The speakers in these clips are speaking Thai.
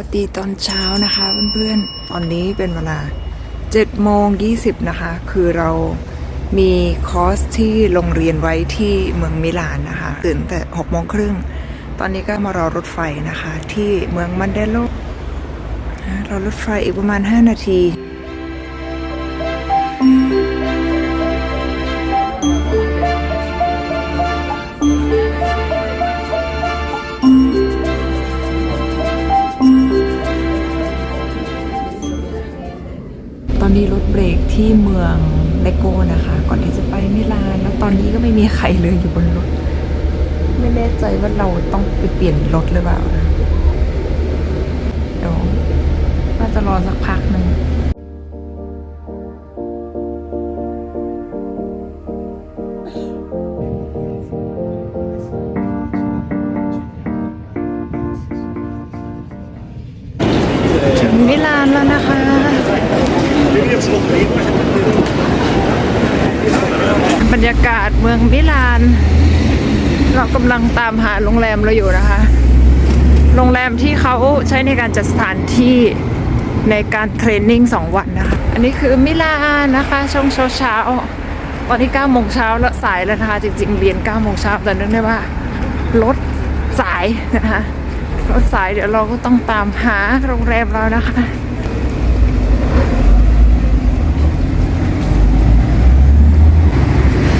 วัสดีตอนเช้านะคะเพื่อนๆ ตอนนี้เป็นเวลา7โมง20นะคะ คือเรามีคอร์สที่โรงเรียนไว้ที่เมืองมิลานนะคะตื่นแต่6โมงครึ่ง ตอนนี้ก็มารอรถไฟนะคะ ที่เมืองมันเดโลรอรถไฟอีกประมาณ 5 นาที ที่เมืองเลโก้นะคะ ก่อนที่จะไปมิลาน แล้วตอนนี้ก็ไม่มีใครเลยอยู่บนรถ ไม่แน่ใจว่าเราต้องไปเปลี่ยนรถหรือเปล่านะเดี๋ยวน่าจะรอสักพักหนึ่งถึงมิลานแล้วนะคะ บรรยากาศเมืองมิลาน เรากำลังตามหาโรงแรมเราอยู่นะคะ โรงแรมที่เขาใช้ในการจัดสถานที่ในการเทรนนิ่ง2วันนะคะ อันนี้คือมิลานนะคะช่วงเช้าเช้าๆตอนนี้9โมงเช้าแล้วสายแล้วนะคะจริงๆเรียน9โมงเช้าแต่เนื่องได้ว่ารถสายนะคะรถสายเดี๋ยวเราก็ต้องตามหาโรงแรมเรานะคะ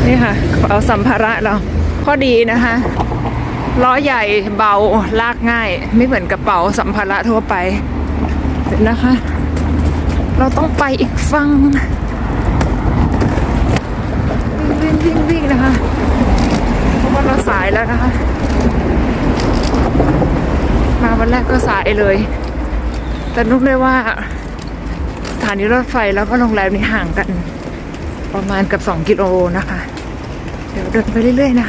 นี่ค่ะกระเป๋าสัมภาระเราข้อดีนะคะล้อใหญ่เบาลากง่าย ไม่เหมือนกระเป๋าสัมภาระทั่วไปเดี๋ยวนะคะ เราต้องไปอีกฝั่งวิ่งวิ่งวิ่งวิ่งนะคะเพราะว่าเราสายแล้วนะคะ มาวันแรกก็สายเลย แต่นุกเลยว่าสถานีรถไฟแล้วก็โรงแรมนี้ห่างกัน ประมาณกับ 2 กิโลนะคะ เดี๋ยวเดินไปเรื่อยๆนะ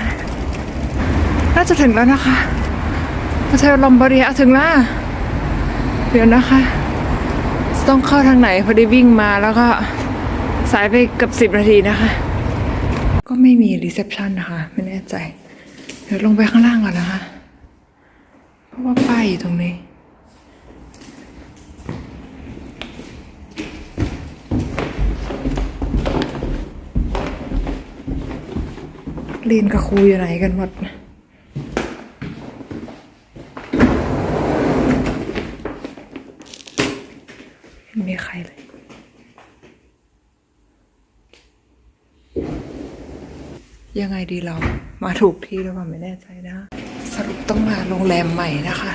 น่าจะถึงแล้วนะคะมาเทลลอมบารียถึงแล้วเดี๋ยวนะคะ ต้องเข้าทางไหนพอดีวิ่งมาแล้วก็สายไปกือบสิบนาทีนะคะ ก็ไม่มีรีเซพชันนะคะ ไม่แน่ใจ เดี๋ยวลงไปข้างล่างก่อนนะคะ เพราะว่าป้ายอยู่ตรงนี้ เรียนกับครูอยู่ไหนกันหมดไม่มีใครเลยยังไงดีเรามาถูกที่หรือเปล่าไม่แน่ใจนะ สรุปต้องมาโรงแรมใหม่นะคะ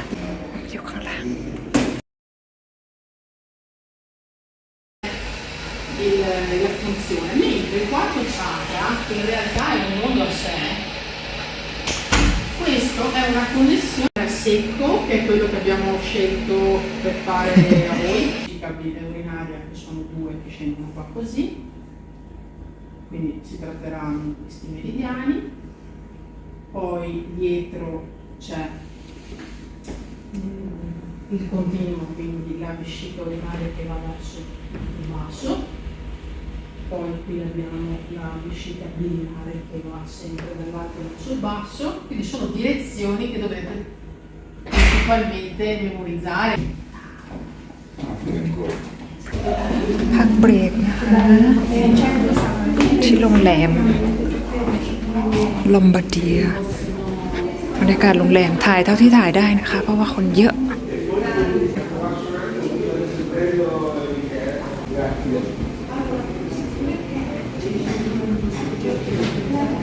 funzione, mentre il quarto chakra, che in realtà è un mondo a sé, questo è una connessione al secco, che è quello che abbiamo scelto per fare a voi, i cabine urinaria che sono due che scendono qua così, quindi si tratteranno di questi meridiani, poi dietro c'è mm, il continuo, quindi la vescica urinaria che va verso il basso, poi qui abbiamo la vescica biliare che va sempre dall'alto verso il basso, quindi sono direzioni che dovete principalmente memorizzare. พักเบรกนะคะที่โรงแรมลอมบาร์เดียบรรยากาศโรงแรมถ่ายเท่าที่ถ่ายได้นะคะ เพราะว่าคนเยอะ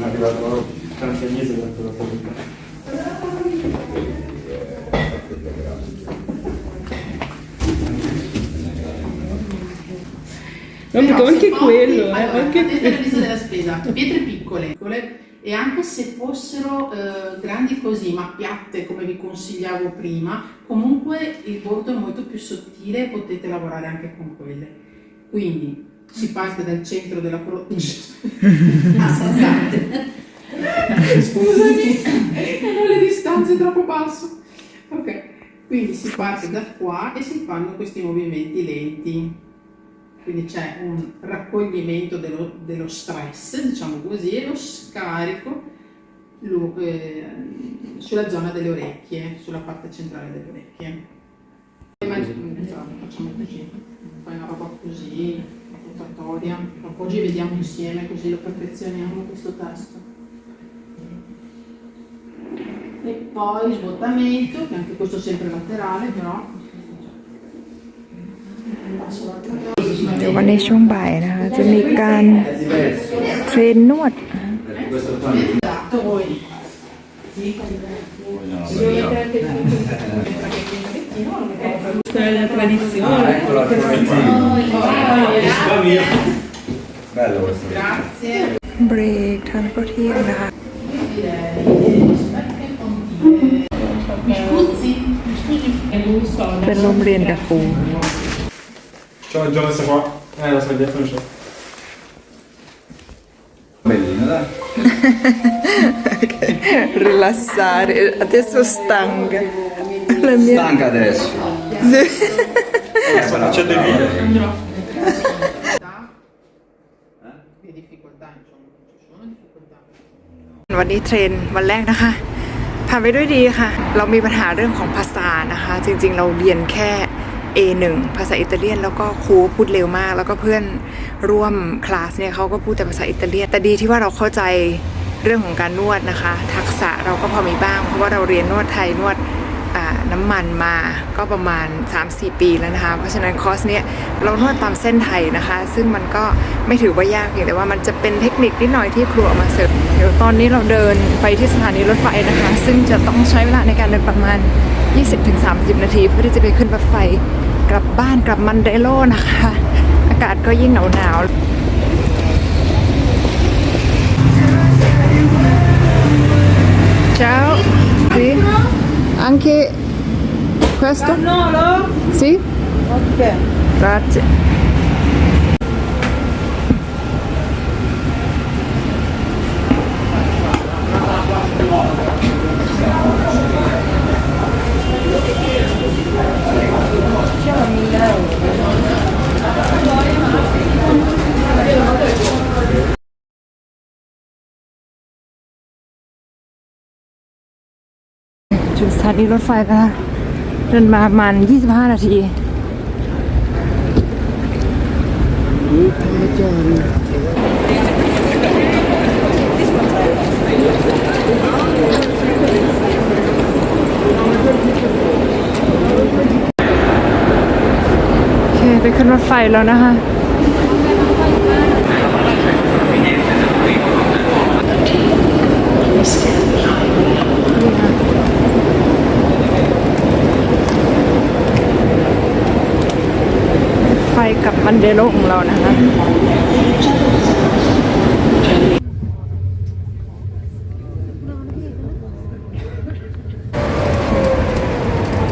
sono arrivato tanti mesi quanto la politica. No, dico, anche quello, eh, allora, anche quello. lista della spesa, pietre piccole e anche se fossero eh, grandi così, ma piatte come vi consigliavo prima, comunque il bordo è molto più sottile e potete lavorare anche con quelle. Quindi si parte dal centro della provincia. ah. Scusami, non le distanze troppo basso. Ok, quindi si parte da qua e si fanno questi movimenti lenti. Quindi c'è un raccoglimento dello, dello stress, diciamo così, e lo scarico lu- eh, sulla zona delle orecchie, sulla parte centrale delle orecchie. Facciamo così, fai una roba così, obbligatoria. Oggi vediamo insieme così lo perfezioniamo questo testo. E poi svuotamento, che anche questo è sempre laterale però. Điều con đây xuống bài là Johnny Can Train nuốt voi. Sì, vogliamo tradizione. Ah, ecco la correttiva. Bello questo. Grazie. Break, transporti, andare. Per non prendere a fumo. Ciao, già sei qua. Eh, la soglia non c'è. Bellina, dai. Rilassare. Adesso stanca. Stanca adesso. Sto facendo il video. No. วันนี้เทรนวันแรกนะคะผ่านไปด้วยดีค่ะ เรามีปัญหาเรื่องของภาษานะคะ จริงๆ เราเรียนแค่ A1 ภาษาอิตาเลียน แล้วก็ครูพูดเร็วมาก แล้วก็เพื่อนร่วมคลาสเนี่ยเขาก็พูดแต่ภาษาอิตาเลียน แต่ดีที่ว่าเราเข้าใจเรื่องของการนวดนะคะ ทักษะเราก็พอมีบ้าง เพราะว่าเราเรียนนวดไทยนวด น้ำมันมาก็ประมาณ 3-4 ปีแล้วนะคะ เพราะฉะนั้นคอร์สเนี้ยเรานวดตามเส้นไทยนะคะ ซึ่งมันก็ไม่ถือว่ายากเพียงแต่ว่ามันจะเป็นเทคนิคนิดหน่อยที่ครูเอามาเสริมเดี๋ยวตอนนี้เราเดินไปที่สถานีรถไฟนะคะ ซึ่งจะต้องใช้เวลาในการเดินประมาณ 20-30 นาที เพื่อที่จะไปขึ้นรถไฟกลับบ้านกลับมันเดโลนะคะ อากาศก็ยิ่งหนาวหนาวๆ Ciao. Sì. Anche questo? Sì? Ok. Grazie. Ciao. ถึงส Questo? Cannolo? Sì? Ok. Grazie. Just had a little fiver. เดินมาประมาณ 25 นาทีโอเคไปขึ้นรถไฟแล้วนะคะ ไฟกับมันเดโลของเรานะคะ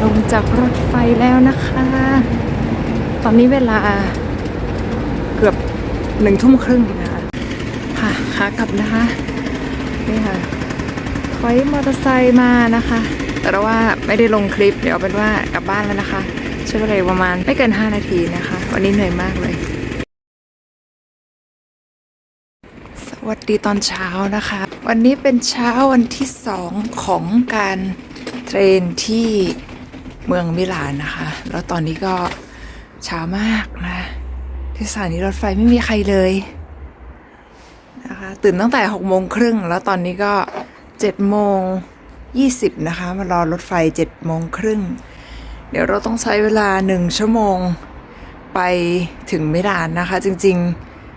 ลงจากรถไฟแล้วนะคะ ตอนนี้เวลาเกือบหนึ่งทุ่มครึ่งนะคะค่ะขากลับนะคะ นี่ค่ะถอยมอเตอร์ไซค์มานะคะ แต่ว่าไม่ได้ลงคลิป เดี๋ยวเอาเป็นว่ากลับบ้านแล้วนะคะ ใช้เวลาประมาณไม่เกิน 5 นาทีนะคะ วันนี้เหนื่อยมากเลย สวัสดีตอนเช้านะคะ วันนี้เป็นเช้าวันที่สองของการเทรนที่เมืองมิลานนะคะ แล้วตอนนี้ก็เช้ามากนะ ที่สถานีรถไฟไม่มีใครเลยนะคะตื่นตั้งแต่6โมงครึ่งแล้วตอนนี้ก็7โมง20นะคะมารอรถไฟ7โมงครึ่ง เดี๋ยวเราต้องใช้เวลาหนึ่งชั่วโมงไปถึงมิลานนะคะ จริง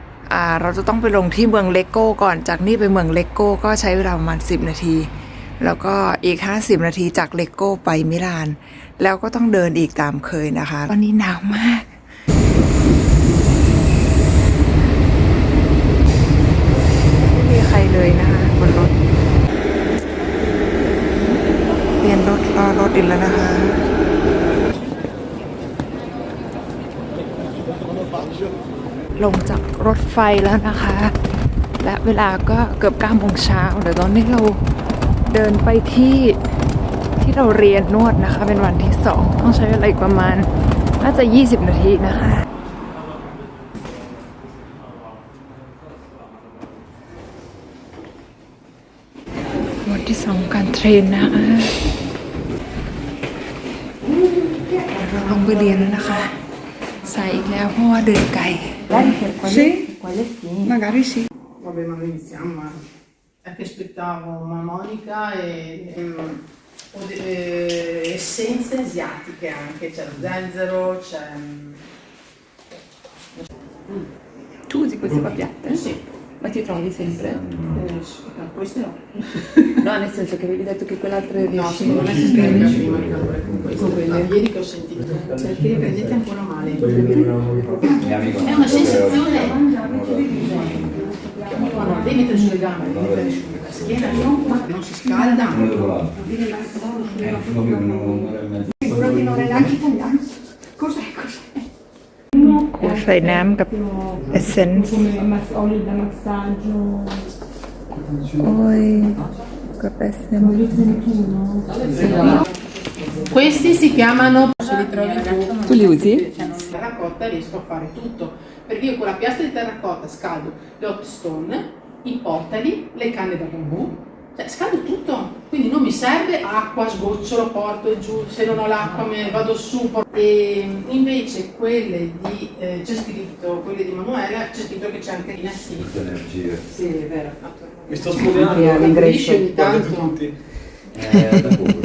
ๆเราจะต้องไปลงที่เมืองเลโก้ก่อนจากนี่ไปเมืองเลโก้ก็ใช้เวลาประมาณ 10 นาที แล้วก็อีก 50 นาทีจากเลโก้ไปมิลาน แล้วก็ต้องเดินอีกตามเคยนะคะ ตอนนี้หนาวมากไม่มีใครเลยนะคะบนรถ เปลี่ยนรถรอรถอีกแล้วนะคะ ลงจากรถไฟแล้วนะคะ และเวลาก็เกือบ9โมงเช้าเดี๋ยวตอนนี้เราเดินไปที่ที่เราเรียนนวดนะคะ เป็นวันที่สองต้องใช้เวลาอีกประมาณน่าจะ 20 นาทีนะคะ วันที่สองการเทรนนะคะเราลงไปเรียนแล้วนะคะ ใสายอีกแล้วเพราะว่าเดินไกล Sì, magari sì. Vabbè, ma noi iniziamo. ma È che aspettavo una Monica e, e, o de- eh, essenze asiatiche anche, c'è lo zenzero, c'è... Tu usi queste pappiette? Sì, Ma ti trovi sempre? eh, sì, no, queste no. No, nel senso che avevi detto che quell'altra No, secondo me si scarica prima il calore con queste. Ma ieri che ho sentito, perché le prendete ancora male. È una sensazione... No, no, devi mettere sulle gambe, devi mettere sulla schiena, no? non si scalda. Sicuro che non è l'anche italiano. Cos'è, cos'è? ขวดใส่น้ำกับเอเซนส์ Come mas- oli da massaggio, โอ้ยกับเอเซนส์ Questi si chiamano, se li trovi tu, Tu li usi? terracotta riesco a fare tutto. Perché io con la piastra di terracotta scaldo le hot stone, i portali, le canne da bambù, cioè scaldo tutto. Quindi non mi serve acqua, sgocciolo, porto giù, se non ho l'acqua me ne vado su. por- E invece quelle di, eh, c'è scritto, quelle di Manuela, c'è scritto che c'è anche in sì. energie. Sì, è vero. Mi sto studiando. L'ingresso ogni Guardate tanto. tutti. Eh, da poco.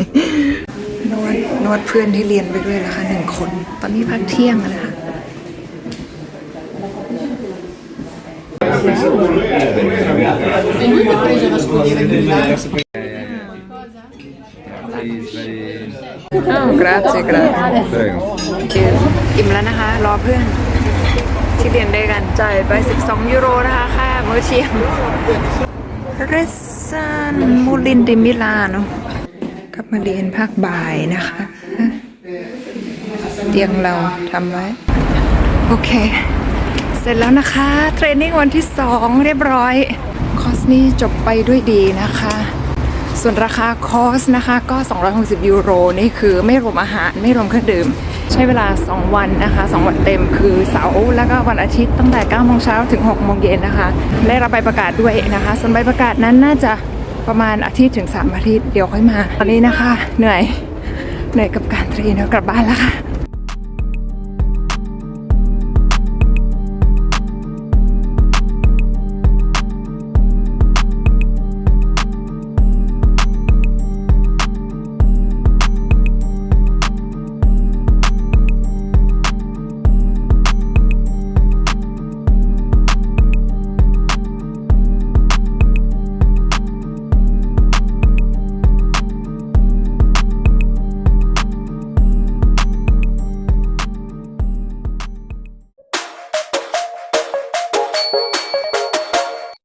นวดนวดเพื่อนที่เรียนไปด้วยนะคะหนึ่งคน ตอนนี้พักเที่ยงแล้ว อ้าวกราเจกราอิ่มแล้วนะคะ รอเพื่อนที่เรียนด้วยกันจ่ายไป 12 ยูโรนะคะค่ามื้อเที่ยงเรซันมูลินดิมิลานกลับมาเรียนภาคบ่ายนะคะ เตียงเราทำไว้ โอเค ร็จแล้วนะคะ เทรนนิ่งวันที่ 2 เรียบร้อย คอร์สนี้จบไปด้วยดีนะคะ ส่วนราคาคอร์สนะคะก็ 260 ยูโร นี่คือไม่รวมอาหารไม่รวมเครื่องดื่ม ใช้เวลา 2 วันนะคะ 2 วันเต็มคือเสาร์แล้วก็วันอาทิตย์ตั้งแต่9โมงเช้าถึง6โมงเย็นนะคะ ได้รับใบประกาศด้วยนะคะ ส่วนใบประกาศนั้นน่าจะประมาณอาทิตย์ถึง 3 อาทิตย์เดี๋ยวค่อยมา ตอนนี้นะคะ เหนื่อยเหนื่อยกับการเทรนกลับบ้านแล้วค่ะ